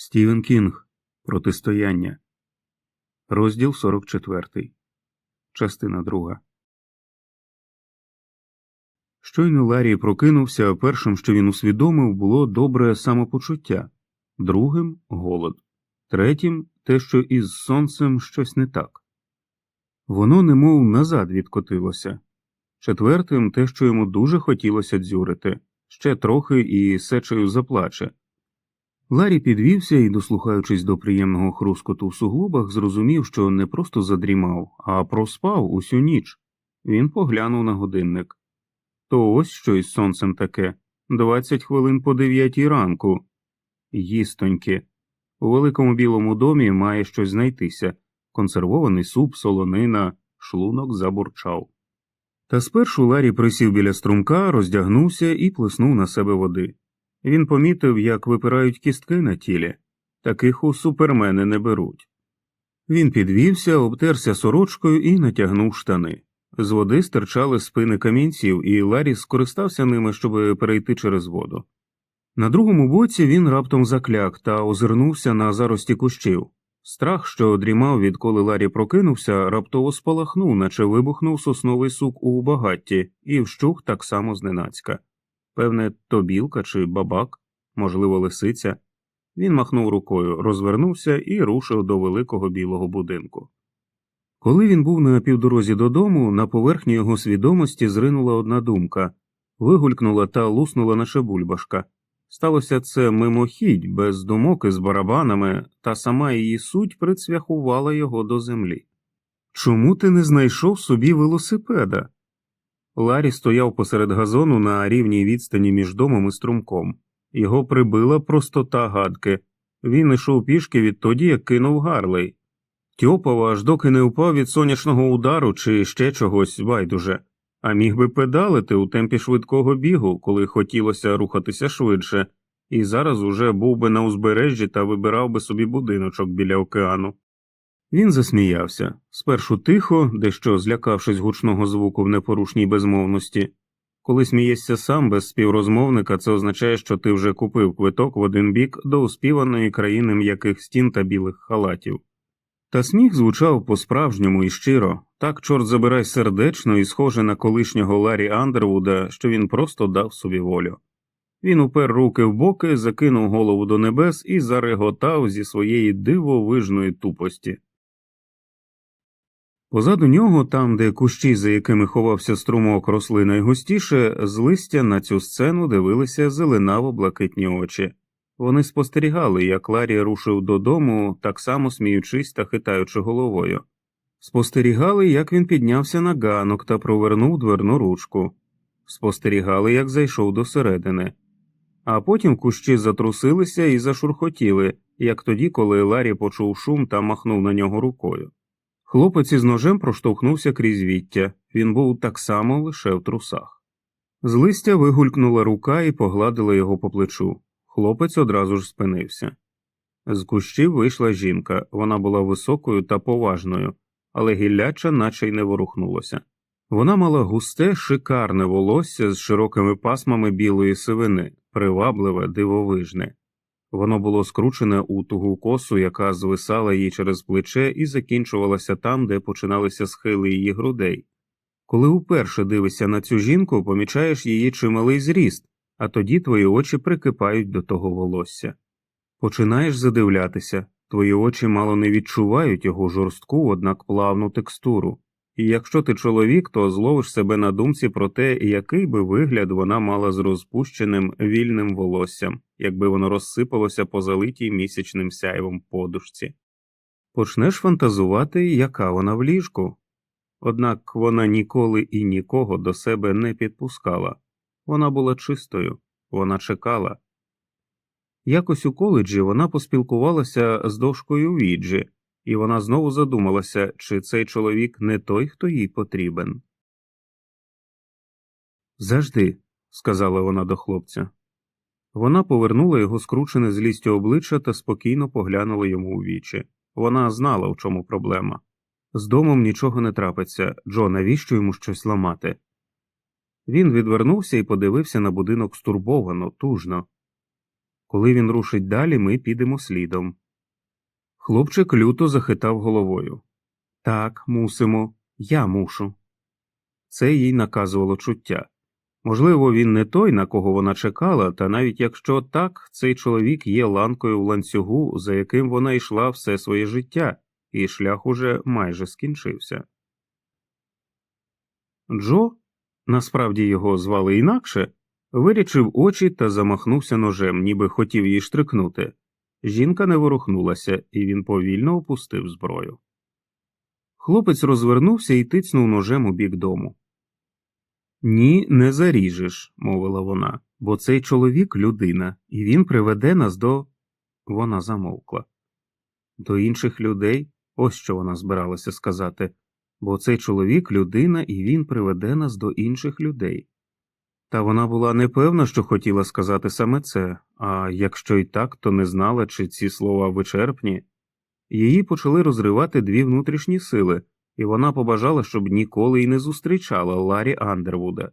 Стівен Кінг. Протистояння. Розділ 44. Частина 2. Щойно Ларі прокинувся, першим, що він усвідомив, було добре самопочуття, другим голод, третім те, що із сонцем щось не так. Воно немов назад відкотилося, четвертим те, що йому дуже хотілося дзюрити, ще трохи і сечею заплаче. Ларі підвівся і, дослухаючись до приємного хрускоту в суглобах, зрозумів, що не просто задрімав, а проспав усю ніч. Він поглянув на годинник. То ось що із сонцем таке двадцять хвилин по дев'ятій ранку. Їстоньки. У великому білому домі має щось знайтися консервований суп, солонина, шлунок забурчав. Та спершу Ларі присів біля струмка, роздягнувся і плеснув на себе води. Він помітив, як випирають кістки на тілі, таких у супермени не беруть. Він підвівся, обтерся сорочкою і натягнув штани. З води стирчали спини камінців, і Ларі скористався ними, щоб перейти через воду. На другому боці він раптом закляк та озирнувся на зарості кущів. Страх, що дрімав, відколи Ларі прокинувся, раптово спалахнув, наче вибухнув сосновий сук у багатті, і вщух так само зненацька. Певне, то білка чи бабак, можливо, лисиця. Він махнув рукою, розвернувся і рушив до великого білого будинку. Коли він був на півдорозі додому, на поверхні його свідомості зринула одна думка вигулькнула та луснула наша бульбашка. Сталося це мимохідь, без думок із барабанами, та сама її суть прицвяхувала його до землі. Чому ти не знайшов собі велосипеда? Ларі стояв посеред газону на рівній відстані між домом і струмком. Його прибила простота гадки. Він йшов пішки відтоді, як кинув Гарлей. Тьопав, аж доки не впав від сонячного удару чи ще чогось байдуже, а міг би педалити у темпі швидкого бігу, коли хотілося рухатися швидше, і зараз уже був би на узбережжі та вибирав би собі будиночок біля океану. Він засміявся спершу тихо, дещо злякавшись гучного звуку в непорушній безмовності. Коли смієшся сам без співрозмовника, це означає, що ти вже купив квиток в один бік до успіваної країни м'яких стін та білих халатів. Та сміх звучав по-справжньому і щиро, так, чорт забирай сердечно і схоже на колишнього Ларі Андервуда, що він просто дав собі волю. Він упер руки в боки, закинув голову до небес і зареготав зі своєї дивовижної тупості. Позаду нього, там, де кущі, за якими ховався струмок, росли найгустіше, з листя на цю сцену дивилися зеленаво блакитні очі. Вони спостерігали, як Ларі рушив додому, так само сміючись та хитаючи головою. Спостерігали, як він піднявся на ганок та провернув дверну ручку, спостерігали, як зайшов до середини. А потім кущі затрусилися і зашурхотіли, як тоді, коли Ларі почув шум та махнув на нього рукою. Хлопець із ножем проштовхнувся крізь віття, він був так само лише в трусах. З листя вигулькнула рука і погладила його по плечу. Хлопець одразу ж спинився. З кущів вийшла жінка, вона була високою та поважною, але гілляча наче й не ворухнулося. Вона мала густе, шикарне волосся з широкими пасмами білої сивини, привабливе, дивовижне. Воно було скручене у тугу косу, яка звисала їй через плече і закінчувалася там, де починалися схили її грудей. Коли уперше дивишся на цю жінку, помічаєш її чималий зріст, а тоді твої очі прикипають до того волосся. Починаєш задивлятися, твої очі мало не відчувають його жорстку, однак плавну текстуру. І якщо ти чоловік, то зловиш себе на думці про те, який би вигляд вона мала з розпущеним вільним волоссям, якби воно розсипалося по залитій місячним сяйвом подушці. Почнеш фантазувати, яка вона в ліжку. Однак вона ніколи і нікого до себе не підпускала, вона була чистою, вона чекала. Якось у коледжі вона поспілкувалася з дошкою Віджі і вона знову задумалася, чи цей чоловік не той, хто їй потрібен. Завжди, сказала вона до хлопця. Вона повернула його скручене злістю обличчя та спокійно поглянула йому у вічі. Вона знала, в чому проблема. З домом нічого не трапиться, Джо, навіщо йому щось ламати? Він відвернувся і подивився на будинок стурбовано, тужно. Коли він рушить далі, ми підемо слідом. Хлопчик люто захитав головою. Так, мусимо, я мушу. Це їй наказувало чуття. Можливо, він не той, на кого вона чекала, та навіть якщо так, цей чоловік є ланкою в ланцюгу, за яким вона йшла все своє життя, і шлях уже майже скінчився. Джо, насправді його звали інакше, вирячив очі та замахнувся ножем, ніби хотів її штрикнути. Жінка не ворухнулася, і він повільно опустив зброю. Хлопець розвернувся і тицнув ножем у бік дому. Ні, не заріжеш, мовила вона, бо цей чоловік людина, і він приведе нас до. Вона замовкла. До інших людей, ось що вона збиралася сказати, бо цей чоловік людина, і він приведе нас до інших людей. Та вона була не певна, що хотіла сказати саме це, а якщо й так, то не знала, чи ці слова вичерпні. Її почали розривати дві внутрішні сили, і вона побажала, щоб ніколи й не зустрічала Ларі Андервуда.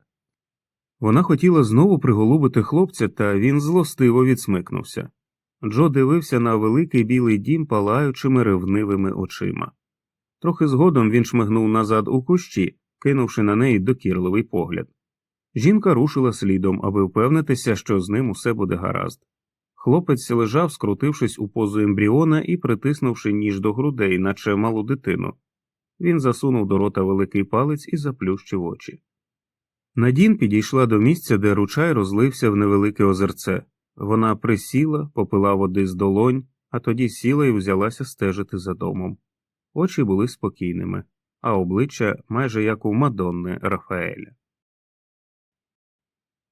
Вона хотіла знову приголубити хлопця, та він злостиво відсмикнувся. Джо дивився на великий білий дім палаючими ревнивими очима. Трохи згодом він шмигнув назад у кущі, кинувши на неї докірливий погляд. Жінка рушила слідом, аби впевнитися, що з ним усе буде гаразд. Хлопець лежав, скрутившись у позу ембріона і притиснувши ніж до грудей, наче малу дитину. Він засунув до рота великий палець і заплющив очі. Надін підійшла до місця, де ручай розлився в невелике озерце. Вона присіла, попила води з долонь, а тоді сіла і взялася стежити за домом. Очі були спокійними, а обличчя майже як у Мадонни Рафаеля.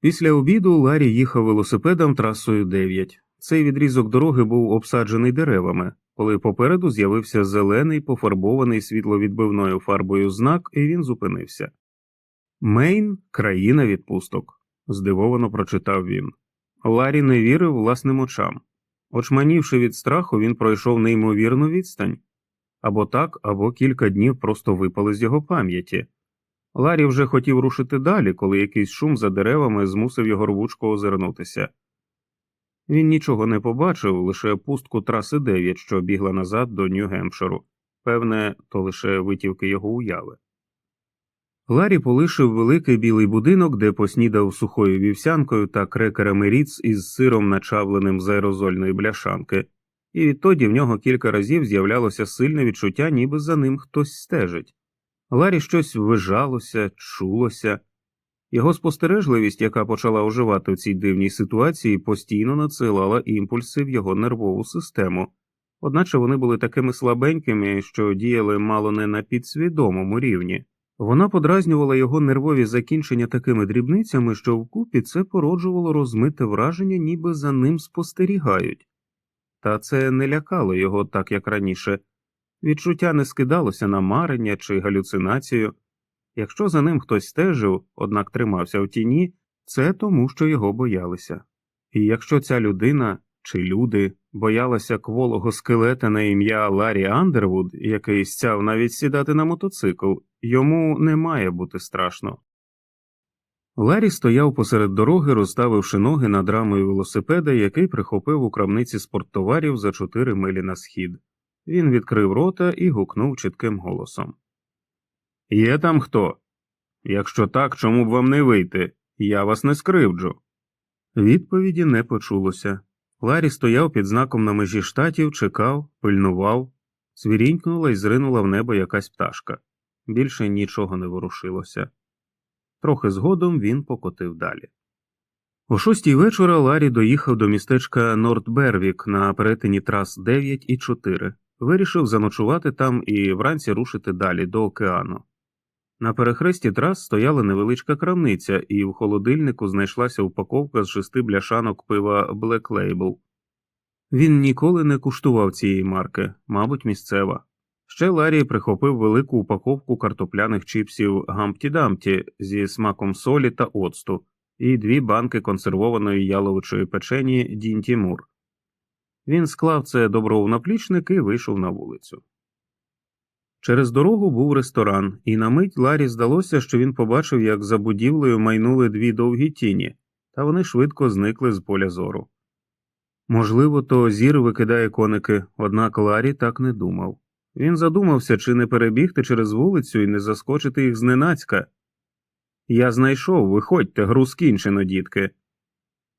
Після обіду Ларі їхав велосипедом трасою 9. Цей відрізок дороги був обсаджений деревами, коли попереду з'явився зелений, пофарбований світловідбивною фарбою знак, і він зупинився. Мейн країна відпусток, здивовано прочитав він. Ларі не вірив власним очам. Очманівши від страху, він пройшов неймовірну відстань або так, або кілька днів просто випали з його пам'яті. Ларі вже хотів рушити далі, коли якийсь шум за деревами змусив його рвучко озирнутися. Він нічого не побачив, лише пустку траси 9, що бігла назад до Нью-Гемпширу. Певне, то лише витівки його уяви. Ларі полишив великий білий будинок, де поснідав сухою вівсянкою та крекерами ріц із сиром, начавленим з аерозольної бляшанки, і відтоді в нього кілька разів з'являлося сильне відчуття, ніби за ним хтось стежить. Ларі щось вижалося, чулося. Його спостережливість, яка почала оживати в цій дивній ситуації, постійно надсилала імпульси в його нервову систему, одначе вони були такими слабенькими, що діяли мало не на підсвідомому рівні. Вона подразнювала його нервові закінчення такими дрібницями, що вкупі це породжувало розмите враження, ніби за ним спостерігають. Та це не лякало його так, як раніше. Відчуття не скидалося на марення чи галюцинацію. Якщо за ним хтось стежив, однак тримався в тіні, це тому, що його боялися. І якщо ця людина чи люди боялися кволого скелета на ім'я Ларі Андервуд, який стяв навіть сідати на мотоцикл, йому не має бути страшно. Ларі стояв посеред дороги, розставивши ноги над рамою велосипеда, який прихопив у крамниці спорттоварів за чотири милі на схід. Він відкрив рота і гукнув чітким голосом. Є там хто? Якщо так, чому б вам не вийти? Я вас не скривджу. Відповіді не почулося. Ларі стояв під знаком на межі штатів, чекав, пильнував, свірінькнула і зринула в небо якась пташка. Більше нічого не ворушилося. Трохи згодом він покотив далі. О шостій вечора Ларі доїхав до містечка Нордбервік на перетині трас 9 і 4, вирішив заночувати там і вранці рушити далі до океану. На перехресті трас стояла невеличка крамниця, і в холодильнику знайшлася упаковка з шести бляшанок пива Black Label. Він ніколи не куштував цієї марки, мабуть, місцева. Ще Ларі прихопив велику упаковку картопляних чіпсів Гампті Дампті зі смаком солі та оцту і дві банки консервованої яловичої печені Дін Тімур. Він склав це добро в наплічник і вийшов на вулицю. Через дорогу був ресторан, і на мить Ларі здалося, що він побачив, як за будівлею майнули дві довгі тіні, та вони швидко зникли з поля зору. Можливо, то зір викидає коники, однак Ларі так не думав. Він задумався, чи не перебігти через вулицю і не заскочити їх зненацька. Я знайшов, виходьте, гру скінчено, дітки.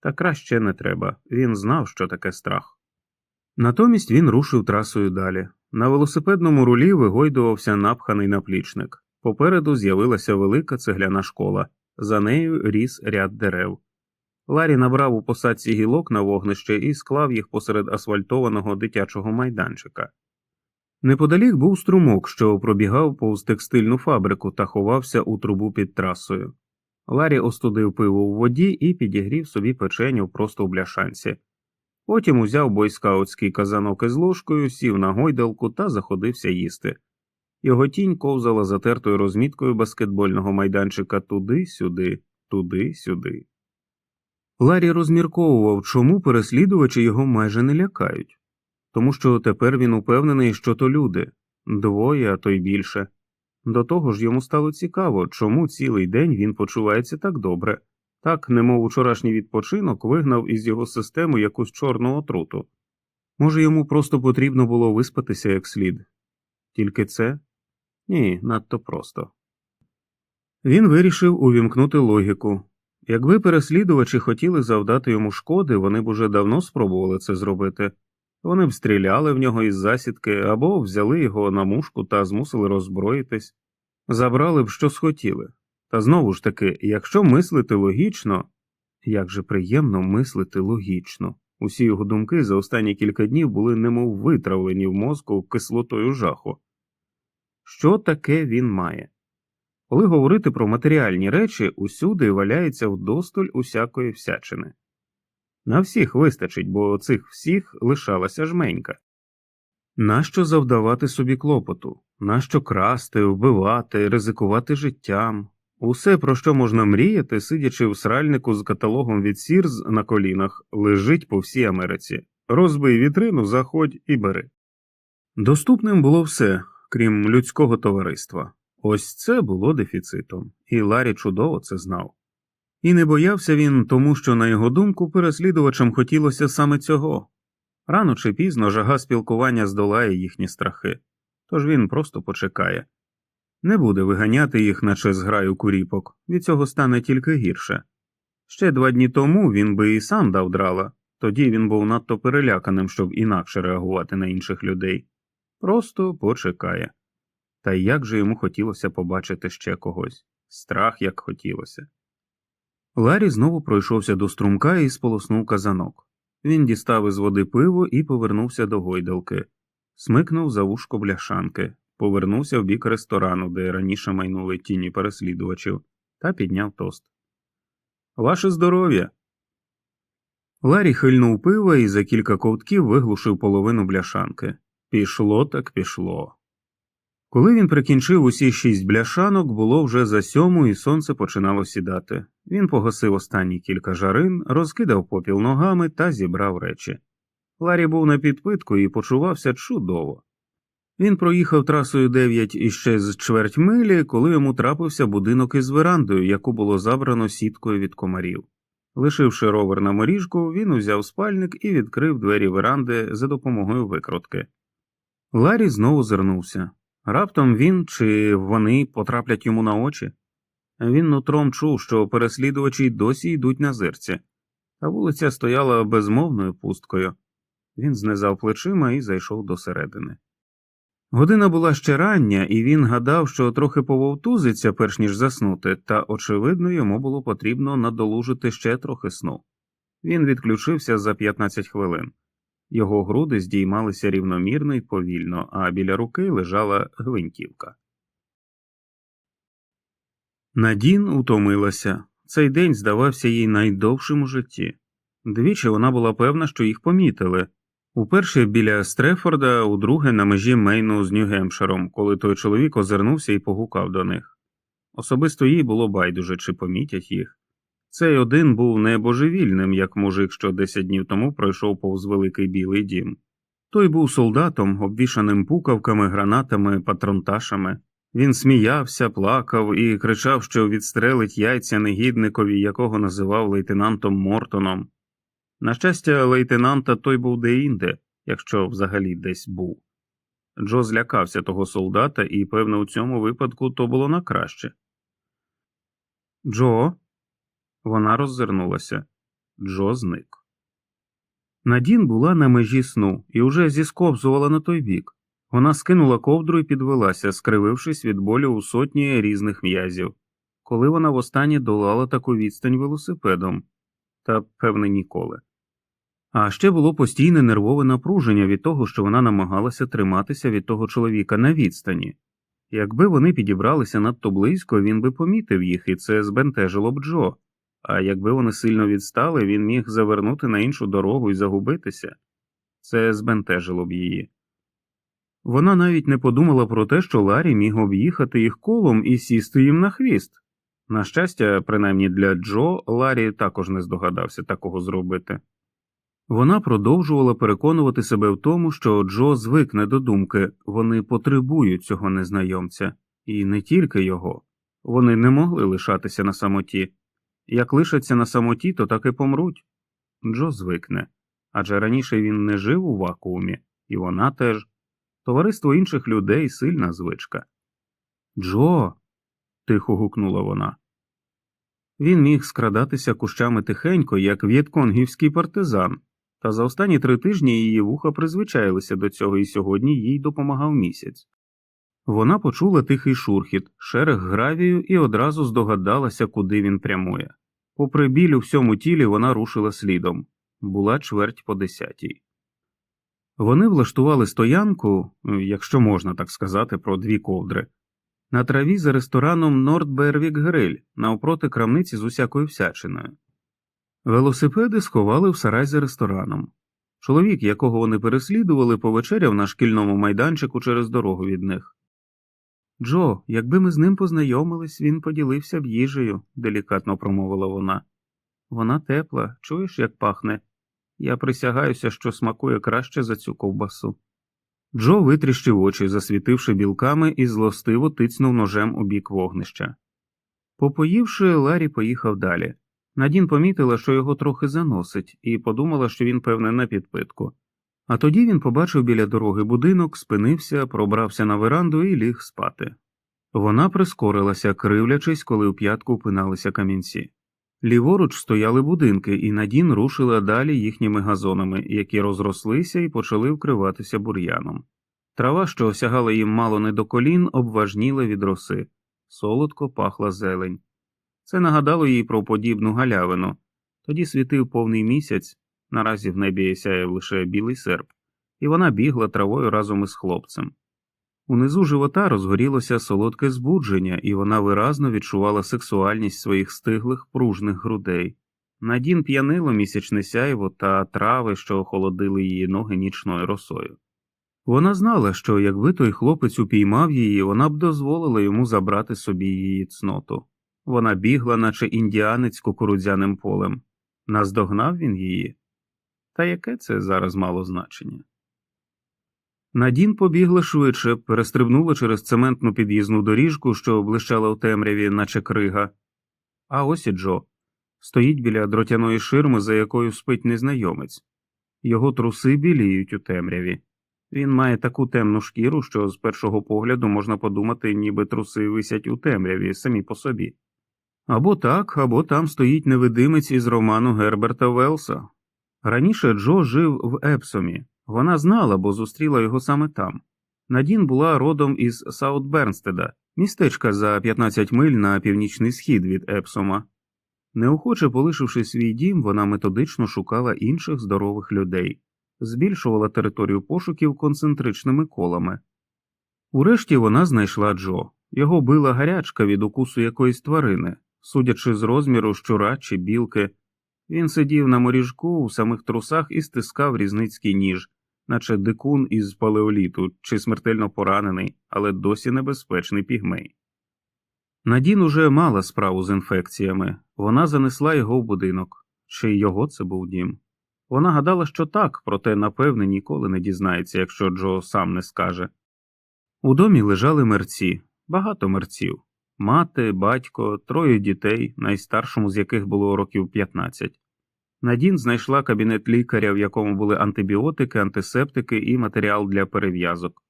Та краще не треба, він знав, що таке страх. Натомість він рушив трасою далі. На велосипедному рулі вигойдувався напханий наплічник. Попереду з'явилася велика цегляна школа, за нею ріс ряд дерев. Ларі набрав у посадці гілок на вогнище і склав їх посеред асфальтованого дитячого майданчика. Неподалік був струмок, що пробігав повз текстильну фабрику та ховався у трубу під трасою. Ларі остудив пиво у воді і підігрів собі печеню просто в бляшанці. Потім узяв бойскаутський казанок із ложкою, сів на гойдалку та заходився їсти. Його тінь ковзала затертою розміткою баскетбольного майданчика туди-сюди, туди-сюди. Ларі розмірковував, чому переслідувачі його майже не лякають, тому що тепер він упевнений, що то люди двоє, а то й більше. До того ж йому стало цікаво, чому цілий день він почувається так добре, так, немов учорашній відпочинок вигнав із його системи якусь чорну отруту. Може, йому просто потрібно було виспатися як слід. Тільки це? Ні, надто просто. Він вирішив увімкнути логіку. Якби переслідувачі хотіли завдати йому шкоди, вони б уже давно спробували це зробити. Вони б стріляли в нього із засідки або взяли його на мушку та змусили роззброїтись, забрали б що схотіли. Та знову ж таки, якщо мислити логічно, як же приємно мислити логічно. Усі його думки за останні кілька днів були немов витравлені в мозку кислотою жаху. Що таке він має? Коли говорити про матеріальні речі, усюди валяється вдосталь усякої всячини. На всіх вистачить, бо цих всіх лишалася жменька. Нащо завдавати собі клопоту? Нащо красти, вбивати, ризикувати життям? Усе, про що можна мріяти, сидячи в сральнику з каталогом від Сірз на колінах, лежить по всій Америці. Розбий вітрину, заходь і бери. Доступним було все, крім людського товариства. Ось це було дефіцитом, і Ларі чудово це знав. І не боявся він, тому що, на його думку, переслідувачам хотілося саме цього рано чи пізно жага спілкування здолає їхні страхи, тож він просто почекає. Не буде виганяти їх, наче зграю куріпок, від цього стане тільки гірше. Ще два дні тому він би і сам дав драла, тоді він був надто переляканим, щоб інакше реагувати на інших людей. Просто почекає. Та як же йому хотілося побачити ще когось страх як хотілося. Ларі знову пройшовся до струмка і сполоснув казанок. Він дістав із води пиво і повернувся до гойдалки, смикнув за вушко бляшанки, повернувся в бік ресторану, де раніше майнули тіні переслідувачів, та підняв тост. Ваше здоров'я. Ларі хильнув пиво і за кілька ковтків виглушив половину бляшанки. Пішло так пішло. Коли він прикінчив усі шість бляшанок, було вже за сьому, і сонце починало сідати. Він погасив останні кілька жарин, розкидав попіл ногами та зібрав речі. Ларі був на підпитку і почувався чудово. Він проїхав трасою 9 іще з чверть милі, коли йому трапився будинок із верандою, яку було забрано сіткою від комарів. Лишивши ровер на моріжку, він узяв спальник і відкрив двері веранди за допомогою викрутки. Ларі знову зирнувся. Раптом він чи вони потраплять йому на очі. Він нутром чув, що переслідувачі досі йдуть на зерці, а вулиця стояла безмовною пусткою. Він знизав плечима і зайшов до середини. Година була ще рання, і він гадав, що трохи пововтузиться, перш ніж заснути, та, очевидно, йому було потрібно надолужити ще трохи сну. Він відключився за 15 хвилин. Його груди здіймалися рівномірно й повільно, а біля руки лежала гвинтівка. Надін утомилася. Цей день здавався їй найдовшим у житті. Двічі вона була певна, що їх помітили уперше біля Стрефорда, удруге на межі Мейну з Нью-Гемпширом, коли той чоловік озирнувся і погукав до них. Особисто їй було байдуже, чи помітять їх. Цей один був не божевільним, як мужик, що десять днів тому пройшов повз великий білий дім. Той був солдатом, обвішаним пукавками, гранатами, патронташами. Він сміявся, плакав і кричав, що відстрелить яйця негідникові, якого називав лейтенантом Мортоном. На щастя, лейтенанта той був де-інде, якщо взагалі десь був. Джо злякався того солдата, і, певно, у цьому випадку то було на краще. Джо. Вона роззирнулася. Джо зник. Надін була на межі сну і уже зісковзувала на той бік. Вона скинула ковдру і підвелася, скривившись від болю у сотні різних м'язів. Коли вона востаннє долала таку відстань велосипедом, та, певне, ніколи. А ще було постійне нервове напруження від того, що вона намагалася триматися від того чоловіка на відстані. Якби вони підібралися надто близько, він би помітив їх, і це збентежило б Джо, а якби вони сильно відстали, він міг завернути на іншу дорогу і загубитися. Це збентежило б її. Вона навіть не подумала про те, що Ларі міг об'їхати їх колом і сісти їм на хвіст. На щастя, принаймні для Джо, Ларі також не здогадався такого зробити. Вона продовжувала переконувати себе в тому, що Джо звикне до думки вони потребують цього незнайомця, і не тільки його. Вони не могли лишатися на самоті. Як лишаться на самоті, то так і помруть. Джо звикне адже раніше він не жив у вакуумі, і вона теж. Товариство інших людей сильна звичка. Джо. Тихо гукнула вона. Він міг скрадатися кущами тихенько, як в'єтконгівський партизан, та за останні три тижні її вуха призвичаїлися до цього, і сьогодні їй допомагав місяць. Вона почула тихий шурхіт, шерех гравію і одразу здогадалася, куди він прямує. Попри біль у всьому тілі, вона рушила слідом була чверть по десятій. Вони влаштували стоянку, якщо можна так сказати, про дві ковдри, на траві за рестораном Нордбервік Гриль навпроти крамниці з усякою всячиною. Велосипеди сховали в сарай за рестораном. Чоловік, якого вони переслідували, повечеряв на шкільному майданчику через дорогу від них. Джо, якби ми з ним познайомились, він поділився б їжею, делікатно промовила вона. Вона тепла, чуєш, як пахне? Я присягаюся, що смакує краще за цю ковбасу. Джо витріщив очі, засвітивши білками, і злостиво тицнув ножем у бік вогнища. Попоївши, Ларі поїхав далі. Надін помітила, що його трохи заносить, і подумала, що він, певне, на підпитку. А тоді він побачив біля дороги будинок, спинився, пробрався на веранду і ліг спати. Вона прискорилася, кривлячись, коли у п'ятку впиналися камінці. Ліворуч стояли будинки, і Надін рушила далі їхніми газонами, які розрослися і почали вкриватися бур'яном. Трава, що осягала їм мало не до колін, обважніла від роси, солодко пахла зелень. Це нагадало їй про подібну галявину. Тоді світив повний місяць, наразі в небі сяяв лише білий серп, і вона бігла травою разом із хлопцем. Унизу живота розгорілося солодке збудження, і вона виразно відчувала сексуальність своїх стиглих пружних грудей. Надін п'янило місячне сяйво та трави, що охолодили її ноги нічною росою. Вона знала, що якби той хлопець упіймав її, вона б дозволила йому забрати собі її цноту. Вона бігла, наче індіанець кукурудзяним полем. Наздогнав він її. Та яке це зараз мало значення? Надін побігла швидше, перестрибнула через цементну під'їзну доріжку, що блищала у темряві, наче крига. А ось і Джо стоїть біля дротяної ширми, за якою спить незнайомець. Його труси біліють у темряві. Він має таку темну шкіру, що з першого погляду можна подумати, ніби труси висять у темряві самі по собі. Або так, або там стоїть невидимець із роману Герберта Велса. Раніше Джо жив в Епсомі. Вона знала, бо зустріла його саме там. Надін була родом із Саут Бернстеда, містечка за 15 миль на північний схід від Епсома. Неохоче полишивши свій дім, вона методично шукала інших здорових людей, збільшувала територію пошуків концентричними колами. Урешті вона знайшла Джо. Його била гарячка від укусу якоїсь тварини, судячи з розміру щура чи білки. Він сидів на моріжку у самих трусах і стискав різницький ніж, наче дикун із палеоліту чи смертельно поранений, але досі небезпечний пігмей. Надін уже мала справу з інфекціями, вона занесла його в будинок, чи його це був дім. Вона гадала, що так, проте, напевне, ніколи не дізнається, якщо Джо сам не скаже. У домі лежали мерці, багато мерців мати, батько, троє дітей, найстаршому з яких було років 15. Надін знайшла кабінет лікаря, в якому були антибіотики, антисептики і матеріал для перев'язок.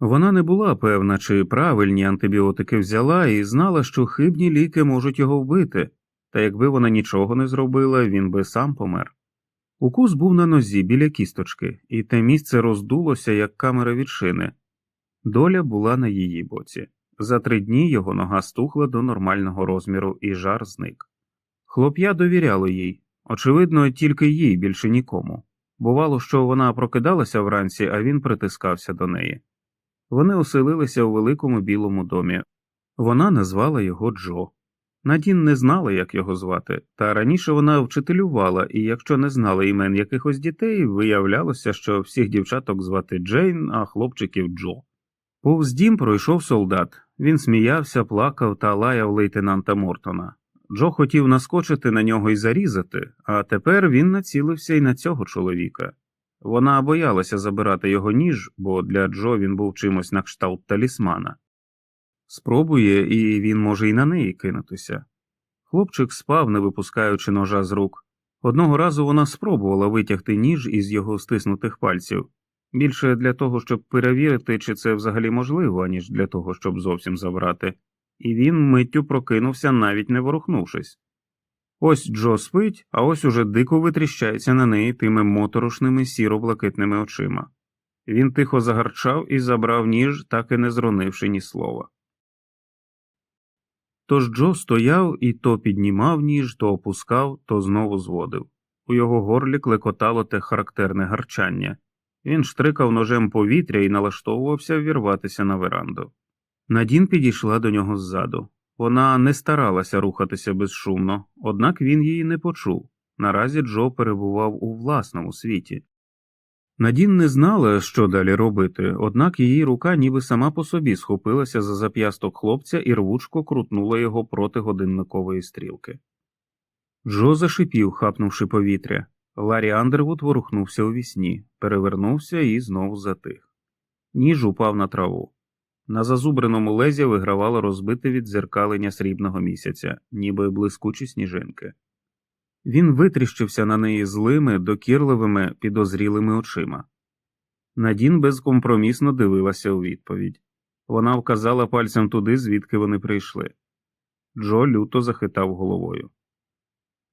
Вона не була певна, чи правильні антибіотики взяла, і знала, що хибні ліки можуть його вбити, та якби вона нічого не зробила, він би сам помер. Укус був на нозі біля кісточки, і те місце роздулося, як камера від шини. Доля була на її боці. За три дні його нога стухла до нормального розміру, і жар зник. Хлоп'я довіряло їй, очевидно, тільки їй більше нікому. Бувало, що вона прокидалася вранці, а він притискався до неї. Вони оселилися у великому білому домі. Вона назвала його Джо. Надін не знала, як його звати, та раніше вона вчителювала, і якщо не знала імен якихось дітей, виявлялося, що всіх дівчаток звати Джейн, а хлопчиків Джо. Повз дім пройшов солдат. Він сміявся, плакав та лаяв лейтенанта Мортона. Джо хотів наскочити на нього і зарізати, а тепер він націлився і на цього чоловіка. Вона боялася забирати його ніж, бо для Джо він був чимось на кшталт талісмана. Спробує, і він може і на неї кинутися. Хлопчик спав, не випускаючи ножа з рук. Одного разу вона спробувала витягти ніж із його стиснутих пальців більше для того, щоб перевірити, чи це взагалі можливо, аніж для того, щоб зовсім забрати, і він миттю прокинувся, навіть не ворухнувшись. Ось Джо спить, а ось уже дико витріщається на неї тими моторошними сіро-блакитними очима. Він тихо загарчав і забрав ніж, так і не зронивши ні слова. Тож Джо стояв і то піднімав ніж, то опускав, то знову зводив. У його горлі клекотало те характерне гарчання. Він штрикав ножем повітря і налаштовувався ввірватися на веранду. Надін підійшла до нього ззаду. Вона не старалася рухатися безшумно, однак він її не почув. Наразі Джо перебував у власному світі. Надін не знала, що далі робити, однак її рука ніби сама по собі схопилася за зап'ясток хлопця і рвучко крутнула його проти годинникової стрілки. Джо зашипів, хапнувши повітря. Ларі Андервуд ворухнувся у вісні, перевернувся і знову затих. Ніж упав на траву. На зазубреному лезі вигравало розбите віддзеркалення срібного місяця, ніби блискучі сніжинки. Він витріщився на неї злими, докірливими, підозрілими очима. Надін безкомпромісно дивилася у відповідь. Вона вказала пальцем туди, звідки вони прийшли. Джо люто захитав головою.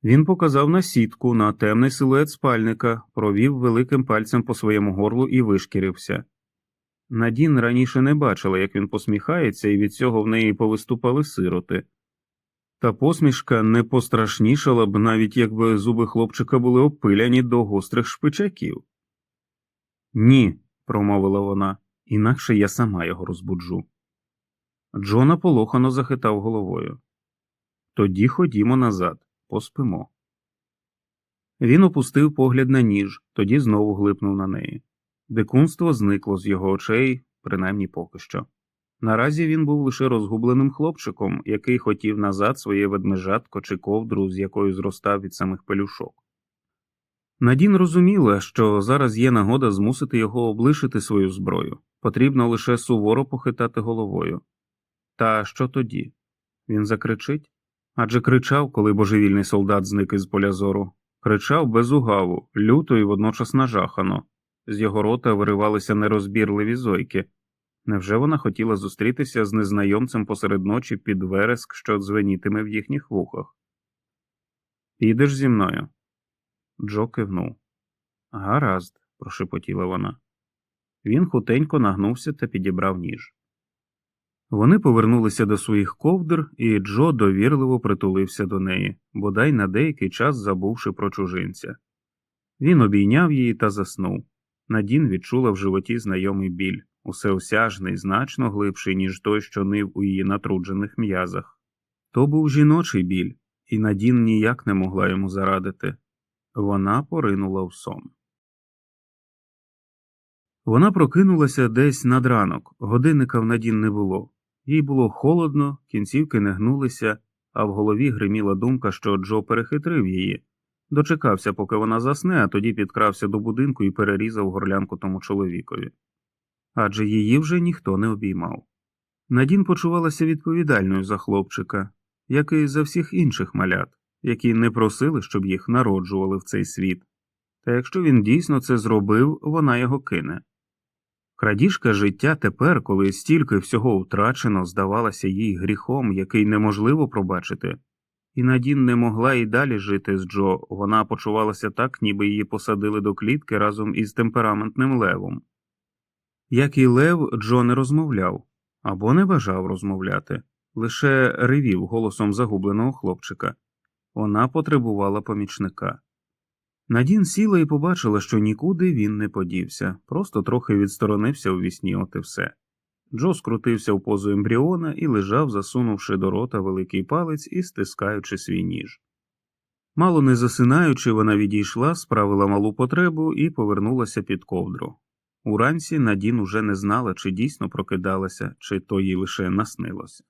Він показав на сітку, на темний силует спальника, провів великим пальцем по своєму горлу і вишкірився. Надін раніше не бачила, як він посміхається, і від цього в неї повиступали сироти. Та посмішка не пострашнішала б, навіть якби зуби хлопчика були опиляні до гострих шпичаків. Ні, промовила вона, інакше я сама його розбуджу. Джона полохано захитав головою. Тоді ходімо назад, поспимо. Він опустив погляд на ніж, тоді знову глипнув на неї. Дикунство зникло з його очей, принаймні поки що. Наразі він був лише розгубленим хлопчиком, який хотів назад своє ведмежатко чи ковдру, з якою зростав від самих пелюшок. Надін розуміла, що зараз є нагода змусити його облишити свою зброю, потрібно лише суворо похитати головою. Та що тоді? Він закричить? Адже кричав, коли божевільний солдат зник із поля зору, кричав без угаву, люто і водночас нажахано. З його рота виривалися нерозбірливі зойки. Невже вона хотіла зустрітися з незнайомцем посеред ночі під вереск, що дзвенітиме в їхніх вухах? Підеш зі мною? Джо кивнув. Гаразд, прошепотіла вона. Він хутенько нагнувся та підібрав ніж. Вони повернулися до своїх ковдр, і Джо довірливо притулився до неї, бодай на деякий час забувши про чужинця. Він обійняв її та заснув. Надін відчула в животі знайомий біль, усеосяжний, значно глибший, ніж той, що нив у її натруджених м'язах. То був жіночий біль, і Надін ніяк не могла йому зарадити. Вона поринула в сон. Вона прокинулася десь над ранок, годинника в Надін не було. Їй було холодно, кінцівки не гнулися, а в голові гриміла думка, що Джо перехитрив її. Дочекався, поки вона засне, а тоді підкрався до будинку і перерізав горлянку тому чоловікові. Адже її вже ніхто не обіймав. Надін почувалася відповідальною за хлопчика, як і за всіх інших малят, які не просили, щоб їх народжували в цей світ. Та якщо він дійсно це зробив, вона його кине. Крадіжка життя тепер, коли стільки всього втрачено, здавалася їй гріхом, який неможливо пробачити, і Надін не могла і далі жити з Джо, вона почувалася так, ніби її посадили до клітки разом із темпераментним левом. Як і лев, Джо не розмовляв або не бажав розмовляти, лише ревів голосом загубленого хлопчика. Вона потребувала помічника. Надін сіла і побачила, що нікуди він не подівся, просто трохи відсторонився у вісні, от і все. Джо скрутився в позу ембріона і лежав, засунувши до рота великий палець і стискаючи свій ніж. Мало не засинаючи, вона відійшла, справила малу потребу і повернулася під ковдру. Уранці Надін уже не знала, чи дійсно прокидалася, чи то їй лише наснилося.